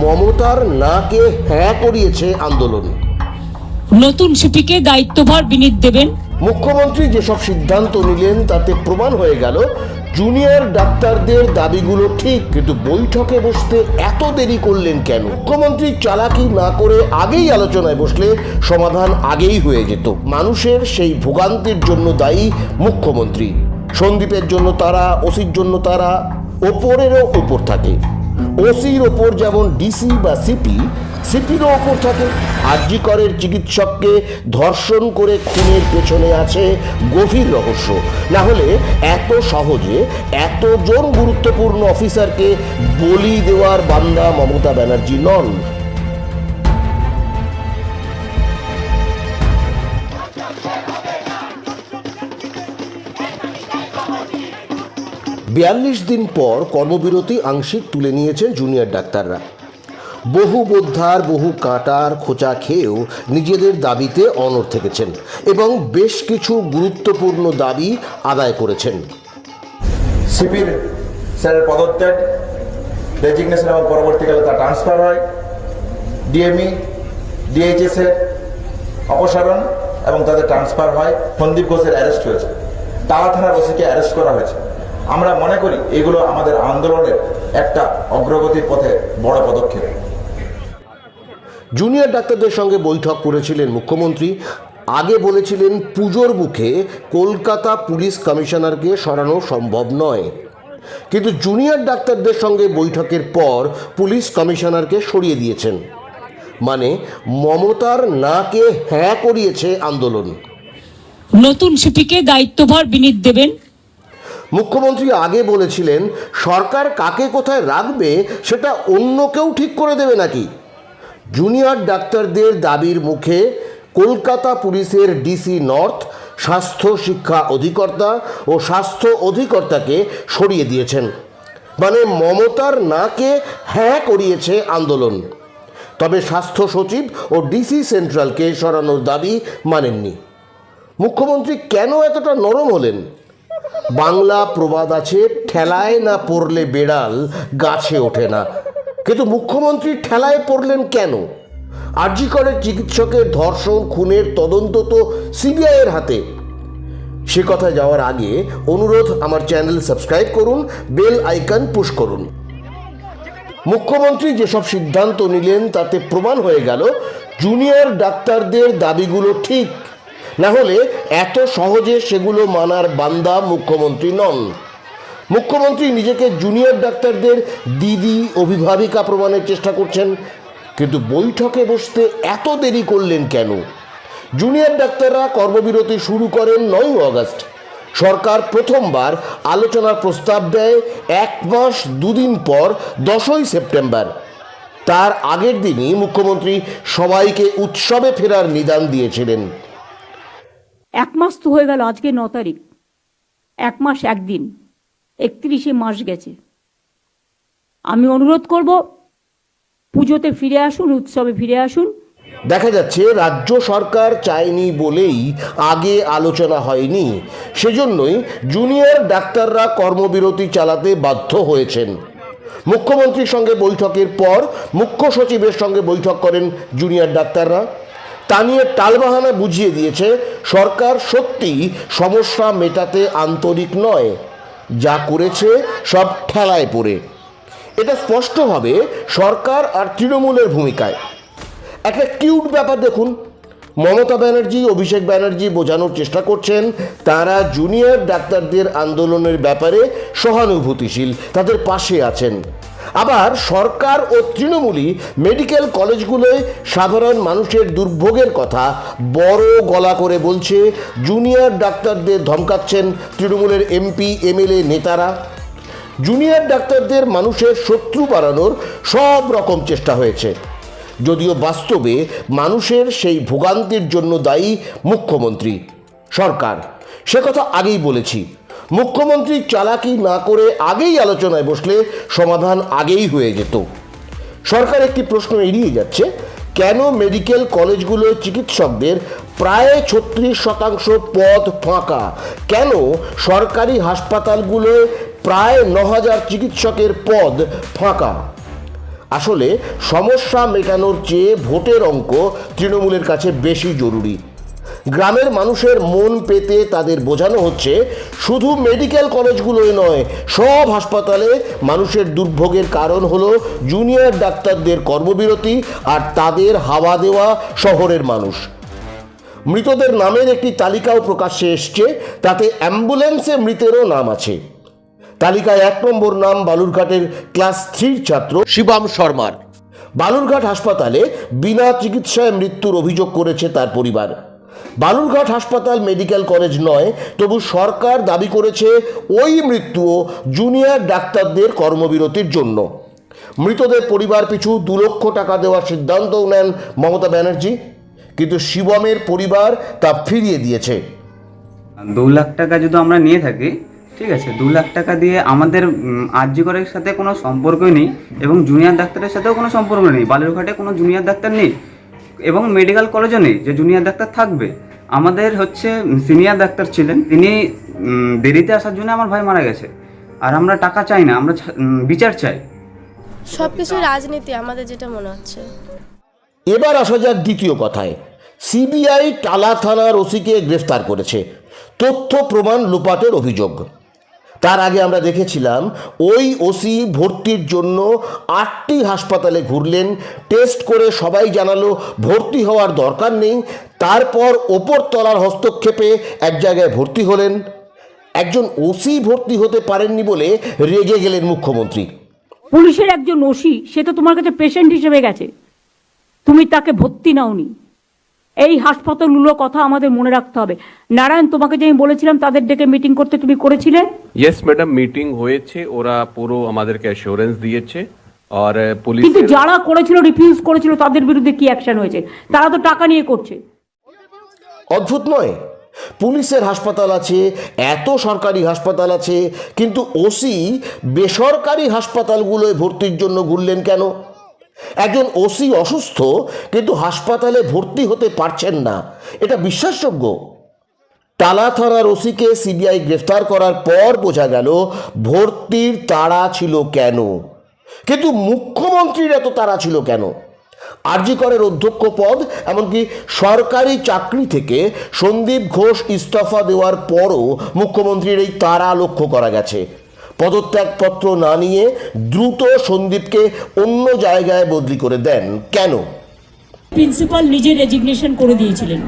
মমতার নাকে হ্যাঁ করিয়েছে আন্দোলন। নতুন সিপিকে দায়িত্বভার বিনীত দেবেন। মুখ্যমন্ত্রী যেসব সিদ্ধান্ত নিলেন তাতে প্রমাণ হয়ে গেল জুনিয়র ডাক্তারদের দাবিগুলো ঠিক কিন্তু বৈঠকে বসতে এত দেরি করলেন কেন? মুখ্যমন্ত্রী চালাকি না করে আগেই আলোচনায় বসলে সমাধান আগেই হয়ে যেত। মানুষের সেই ভোগান্তির জন্য দায়ী মুখ্যমন্ত্রী। সন্দীপের জন্য তারা ওসির জন্য তারা ওপরেরও ওপর থাকে। ওসির ওপর যেমন ডিসি বা সিপি, সিপিরও ওপর থাকে। আর্যিকরের করের চিকিৎসককে ধর্ষণ করে খুনের পেছনে আছে গভীর রহস্য। না হলে এত সহজে এতজন গুরুত্বপূর্ণ অফিসারকে বলি দেওয়ার বান্দা মমতা ব্যানার্জি নন। বিয়াল্লিশ দিন পর কর্মবিরতি আংশিক তুলে নিয়েছেন জুনিয়র ডাক্তাররা। বহু বোদ্ধার, বহু কাঁটার খোঁচা খেয়েও নিজেদের দাবিতে অনড় থেকেছেন এবং বেশ কিছু গুরুত্বপূর্ণ দাবি আদায় করেছেন। সিপির স্যারের পদত্যাগ, ডেজিগনেশন এবং পরবর্তীকালে তা ট্রান্সফার হয়। ডিএমই, ডিএইচএস এর অপসারণ এবং তাদের ট্রান্সফার হয়। সন্দীপ ঘোষের অ্যারেস্ট হয়েছে। তালা থানার ওসিকে অ্যারেস্ট করা হয়েছে। আমরা মনে করি এগুলো আমাদের আন্দোলনের একটা অগ্রগতির পথে বড় পদক্ষেপ। জুনিয়র ডাক্তারদের সঙ্গে বৈঠক করেছিলেন মুখ্যমন্ত্রী। আগে বলেছিলেন পুজোর মুখে কলকাতা পুলিশ কমিশনারকে সরানো সম্ভব নয়। কিন্তু জুনিয়র ডাক্তারদের সঙ্গে বৈঠকের পর পুলিশ কমিশনারকে সরিয়ে দিয়েছেন। মানে মমতার নাকে হ্যাঁ করিয়েছে আন্দোলন। নতুন সিপিকে দায়িত্বভার বিনীত দেবেন মুখ্যমন্ত্রী আগে বলেছিলেন, সরকার কাকে কোথায় রাখবে সেটা অন্য কেউ ঠিক করে দেবে নাকি? জুনিয়র ডাক্তারদের দাবির মুখে কলকাতা পুলিশের ডিসি নর্থ স্বাস্থ্য শিক্ষা অধিকর্তা ও স্বাস্থ্য অধিকর্তাকে সরিয়ে দিয়েছেন। মানে মমতার নাকে হ্যাঁ করিয়েছে আন্দোলন। তবে স্বাস্থ্য সচিব ও ডিসি সেন্ট্রালকে সরানোর দাবি মানেননি। মুখ্যমন্ত্রী কেন এতটা নরম হলেন? বাংলা প্রবাদ আছে, ঠেলায় না পড়লে বেড়াল গাছে ওঠে না। কিন্তু মুখ্যমন্ত্রী ঠেলায় পড়লেন কেন? আরজি করে চিকিৎসকের ধর্ষণ, খুনের তদন্ত তো সিবিআইয়ের হাতে। সে কথা যাওয়ার আগে অনুরোধ, আমার চ্যানেল সাবস্ক্রাইব করুন, বেল আইকন পুশ করুন। মুখ্যমন্ত্রী যেসব সিদ্ধান্ত নিলেন, তাতে প্রমাণ হয়ে গেল, জুনিয়র ডাক্তারদের দাবিগুলো ঠিক না হলে এত সহজে সেগুলো মানার বান্দা মুখ্যমন্ত্রী নন। মুখ্যমন্ত্রী নিজেকে জুনিয়র ডাক্তারদের দিদি, অভিভাবিকা প্রমাণের চেষ্টা করছেন, কিন্তু বৈঠকে বসতে এত দেরি করলেন কেন? জুনিয়র ডাক্তাররা কর্মবিরতি শুরু করেন নয় আগস্ট। সরকার প্রথমবার আলোচনার প্রস্তাব দেয় এক মাস দুদিন পর, দশই সেপ্টেম্বর। তার আগের দিনই মুখ্যমন্ত্রী সবাইকে উৎসবে ফেরার নিদান দিয়েছিলেন। এক মাস তো হয়ে গেল, আজকে ন তারিখ। এক মাস একদিন, একত্রিশে মাস গেছে। আমি অনুরোধ করব, পুজোতে ফিরে আসুন, উৎসবে ফিরে আসুন। দেখা যাচ্ছে, রাজ্য সরকার চায়নি বলেই আগে আলোচনা হয়নি। সেজন্যই জুনিয়র ডাক্তাররা কর্মবিরতি চালাতে বাধ্য হয়েছেন। মুখ্যমন্ত্রীর সঙ্গে বৈঠকের পর মুখ্য সচিবের সঙ্গে বৈঠক করেন জুনিয়র ডাক্তাররা। তা নিয়ে টালবাহানা বুঝিয়ে দিয়েছে সরকার সত্যিই সমস্যা মেটাতে আন্তরিক নয়। যা করেছে সব ঠেলায় পড়ে। এটা স্পষ্টভাবে সরকার আর তৃণমূলের ভূমিকায়। একটা কিউট ব্যাপার দেখুন। মমতা ব্যানার্জি, অভিষেক ব্যানার্জি বোঝানোর চেষ্টা করছেন, তারা জুনিয়র ডাক্তারদের আন্দোলনের ব্যাপারে সহানুভূতিশীল, তাদের পাশে আছেন। আবার সরকার ও তৃণমূলই মেডিকেল কলেজগুলোয় সাধারণ মানুষের দুর্ভোগের কথা বড় গলা করে বলছে। জুনিয়র ডাক্তারদের ধমকাচ্ছেন তৃণমূলের এমপি, এমএলএ নেতারা। জুনিয়র ডাক্তারদের মানুষের শত্রু বাড়ানোর সব রকম চেষ্টা হয়েছে। যদিও বাস্তবে মানুষের সেই ভোগান্তির জন্য দায়ী মুখ্যমন্ত্রী, সরকার। সে কথা আগেই বলেছি। মুখ্যমন্ত্রী চালাকি না করে আগেই আলোচনায় বসলে সমাধান আগেই হয়ে যেত। সরকার একটি প্রশ্ন এড়িয়ে যাচ্ছে, কেন মেডিকেল কলেজগুলোয় চিকিৎসকদের প্রায় ছত্রিশ শতাংশ পদ ফাঁকা? কেন সরকারি হাসপাতালগুলোয় প্রায় ন হাজার চিকিৎসকের পদ ফাঁকা? আসলে সমস্যা মেটানোর চেয়ে ভোটের অঙ্ক তৃণমূলের কাছে বেশি জরুরি। গ্রামের মানুষের মন পেতে তাদের বোঝানো হচ্ছে, শুধু মেডিকেল কলেজগুলোই নয়, সব হাসপাতালে মানুষের দুর্ভোগের কারণ হলো জুনিয়র ডাক্তারদের কর্মবিরতি আর তাদের হাওয়া দেওয়া শহরের মানুষ। মৃতদের নামের একটি তালিকাও প্রকাশ্যে এসছে, তাতে অ্যাম্বুলেন্সে মৃতেরও নাম আছে। তালিকায় এক নম্বর নাম বালুরঘাটের ক্লাস থ্রির ছাত্র শিবাম শর্মার। বালুরঘাট হাসপাতালে বিনা চিকিৎসায় মৃত্যুর অভিযোগ করেছে তার পরিবার। বালুরঘাট হাসপাতাল মেডিকেল কলেজ নয়, তবু সরকার দাবি করেছে ওই মৃত্যুও জুনিয়র ডাক্তারদের কর্মবিরতির জন্য। মৃতদের পরিবার পিছু দু লক্ষ টাকা দেওয়ার সিদ্ধান্তও নেন মমতা ব্যানার্জি। কিন্তু শিবমের পরিবার তা ফিরিয়ে দিয়েছে। দু লাখ টাকা যদি আমরা নিয়ে থাকি, ঠিক আছে, দু লাখ টাকা দিয়ে আমাদের আর্যিকরের সাথে কোনো সম্পর্কই নেই এবং জুনিয়র ডাক্তারের সাথেও কোনো সম্পর্ক নেই। বালুরঘাটে কোনো জুনিয়র ডাক্তার নেই। এবং মেডিকেল কলেজও নেই যে জুনিয়র ডাক্তার থাকবে। আমাদের হচ্ছে সিনিয়র ডাক্তার ছিলেন তিনি দেরিতে আসার জন্য আমার ভাই মারা গেছে। আর আমরা টাকা চাই না আমরা বিচার চাই। সব কিছুই রাজনীতি আমাদের যেটা মনে হচ্ছে। এবার আসা যাক দ্বিতীয় কথায়। সিবিআই টালা থানার ওসিকে গ্রেফতার করেছে। তথ্য প্রমাণ লোপাটের অভিযোগ। তার আগে আমরা দেখেছিলাম ওই ওসি ভর্তির জন্য আটটি হাসপাতালে ঘুরলেন, টেস্ট করে সবাই জানালো ভর্তি হওয়ার দরকার নেই, তারপর ওপর তলার হস্তক্ষেপে এক জায়গায় ভর্তি হলেন। একজন ওসি ভর্তি হতে পারেননি বলে রেগে গেলেন মুখ্যমন্ত্রী। পুলিশের একজন ওসি, সে তো তোমার কাছে পেশেন্ট হিসেবে গেছে। তুমি তাকে ভর্তি নাওনি। এই হাসপাতালগুলো কথা আমাদের মনে রাখতে হবে। নারায়ণ তোমাকে যে আমি বলেছিলাম তাদের ডেকে মিটিং করতে তুমি করেছিলে? ইয়েস ম্যাডাম মিটিং হয়েছে। ওরা পুরো আমাদেরকে অ্যাসিওরেন্স দিয়েছে। আর পুলিশ কিন্তু যারা করেছিল রিফিউজ করেছিল তাদের বিরুদ্ধে কি অ্যাকশন হয়েছে? তারা তো টাকা নিয়ে করছে। অদ্ভুত নয়? পুলিশের হাসপাতাল আছে এত সরকারি হাসপাতাল আছে কিন্তু ওসি বেসরকারি হাসপাতালগুলোয় ভর্তির জন্য ঘুরলেন কেন? একজন ওসি অসুস্থ, কিন্তু হাসপাতালে ভর্তি হতে পারছেন না। এটা বিশ্বাসযোগ্য? টালা থানার ওসিকে সিবিআই গ্রেফতার করার পর বোঝা গেল, ভর্তির তাড়া ছিল কেন? কিন্তু মুখ্যমন্ত্রীর এত তাড়া ছিল কেন? আরজিকরের অধ্যক্ষ পদ, এমনকি সরকারি চাকরি থেকে সন্দীপ ঘোষ ইস্তফা দেওয়ার পরও মুখ্যমন্ত্রীর এই তারা লক্ষ্য করা গেছে। পদত্যাগপত্র না নিয়ে দ্রুত সন্দীপকে অন্য জায়গায় বদলি করে দেন। কেন? প্রিন্সিপাল নিজে রেজিগনেশন করে দিয়েছিলেন।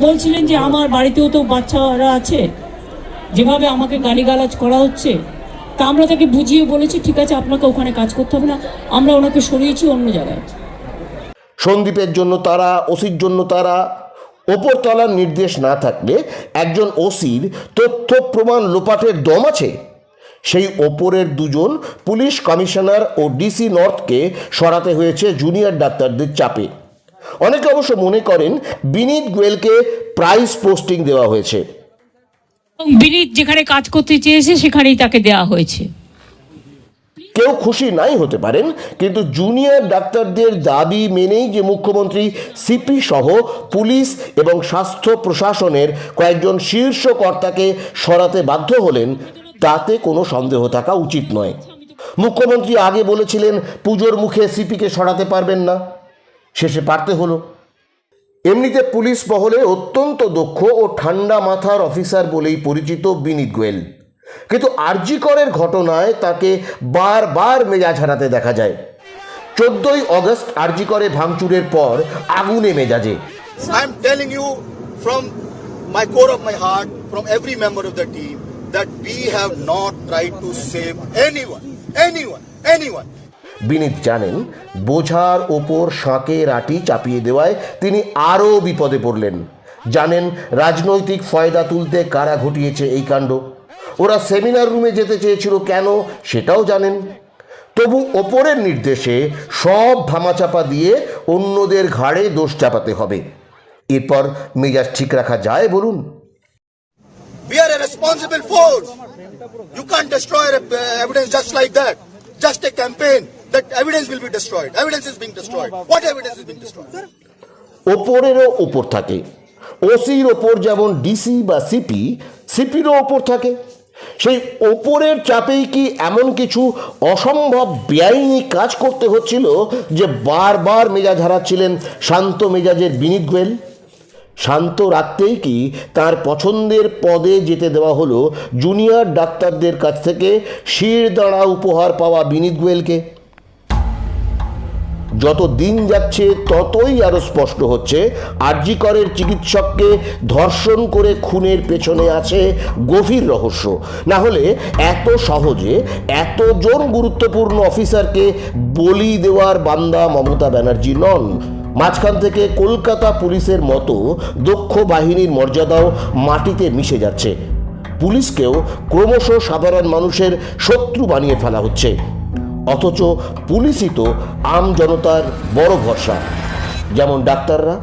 বলছিলেন যে আমার বাড়িতেও তো বাচ্চারা আছে। যেভাবে আমাকে গালিগালাজ করা হচ্ছে তা আমরা তাকে বুঝিয়ে বলেছি ঠিক আছে আপনাকে ওখানে কাজ করতে হবে না আমরা ওনাকে সরিয়েছি অন্য জায়গায়। সন্দীপের জন্য তারা ওসির জন্য তারা ওপর তলার নির্দেশ না থাকলে একজন ওসির তথ্য প্রমাণ লোপাটের দম আছে। সেই ওপরের দুজন পুলিশ কমিশনার ও ডিসি নর্থকে সরাতে হয়েছে জুনিয়র ডাক্তারদের চাপে। অনেকে অবশ্য মনে করেন বিনীত গোয়েলকে প্রাইস পোস্টিং দেওয়া হয়েছে। বিনীত যেখানে কাজ করতে চেয়েছে সেখানেই তাকে দেওয়া হয়েছে। কেউ খুশি নাই হতে পারেন, কিন্তু জুনিয়র ডাক্তারদের দাবি মেনেই যে মুখ্যমন্ত্রী সিপি সহ পুলিশ এবং স্বাস্থ্য প্রশাসনের কয়েকজন শীর্ষ কর্তাকে সরাতে বাধ্য হলেন, তাতে কোনো সন্দেহ থাকা উচিত নয়। মুখ্যমন্ত্রী আগে বলেছিলেন, পুজোর মুখে সিপিকে সরাতে পারবেন না। শেষে পারতে হলো। এমনিতে পুলিশ মহলে অত্যন্ত দক্ষ ও ঠান্ডা মাথার অফিসার বলেই পরিচিত বিনীত গোয়েল। কিন্তু আরজিকরের ঘটনায় তাকে বারবার মেজাজ হারাতে দেখা যায়। চোদ্দই অগস্ট আরজিকরে ভাঙচুরের পর আগুনে মেজাজে। I'm telling you from my core of my heart, from every member of the team, that we have not tried to save anyone, anyone, anyone. বিনীত জানেন বোঝার ওপর শাঁকের রাটি চাপিয়ে দেওয়ায় তিনি আরও বিপদে পড়লেন। জানেন রাজনৈতিক ফয়দা তুলতে কারা ঘটিয়েছে এই কাণ্ড। ওরা সেমিনার রুমে যেতে চেয়েছিল কেন সেটাও জানেন তবু ওপরের নির্দেশে সব ধামাচাপা দিয়ে অন্যদের ঘাড়ে দোষ চাপাতে হবে এরপর মেজাজ ঠিক রাখা যায় বলুন We are a responsible force. You can't destroy uh, evidence just like that. Just a campaign that evidence will be destroyed. Evidence is being destroyed. What evidence is being destroyed? ওপরেরও ওপর থাকে ওসির ওপর যেমন ডিসি বা CP সিপিরও ওপর থাকে সেই ওপরের চাপেই কি এমন কিছু অসম্ভব বেআইনি কাজ করতে হচ্ছিল যে বারবার মেজাজ হারাচ্ছিলেন শান্ত মেজাজের বিনীত গোয়েল? শান্ত রাখতেই কি তার পছন্দের পদে যেতে দেওয়া হলো জুনিয়র ডাক্তারদের কাছ থেকে শিরদাঁড়া উপহার পাওয়া বিনীত গোয়েলকে? যত দিন যাচ্ছে, ততই আরও স্পষ্ট হচ্ছে। আরজিকরের চিকিৎসককে ধর্ষণ করে খুনের পেছনে আছে গভীর রহস্য। না হলে এত সহজে এতজন গুরুত্বপূর্ণ অফিসারকে বলি দেওয়ার বান্দা মমতা ব্যানার্জি নন। মাঝখান থেকে কলকাতা পুলিশের মতো দক্ষ বাহিনীর মর্যাদাও মাটিতে মিশে যাচ্ছে। পুলিশকেও ক্রমশ সাধারণ মানুষের শত্রু বানিয়ে ফেলা হচ্ছে। অথচ পুলিশই তো আম জনতার বড় ভরসা। যেমন ডাক্তাররা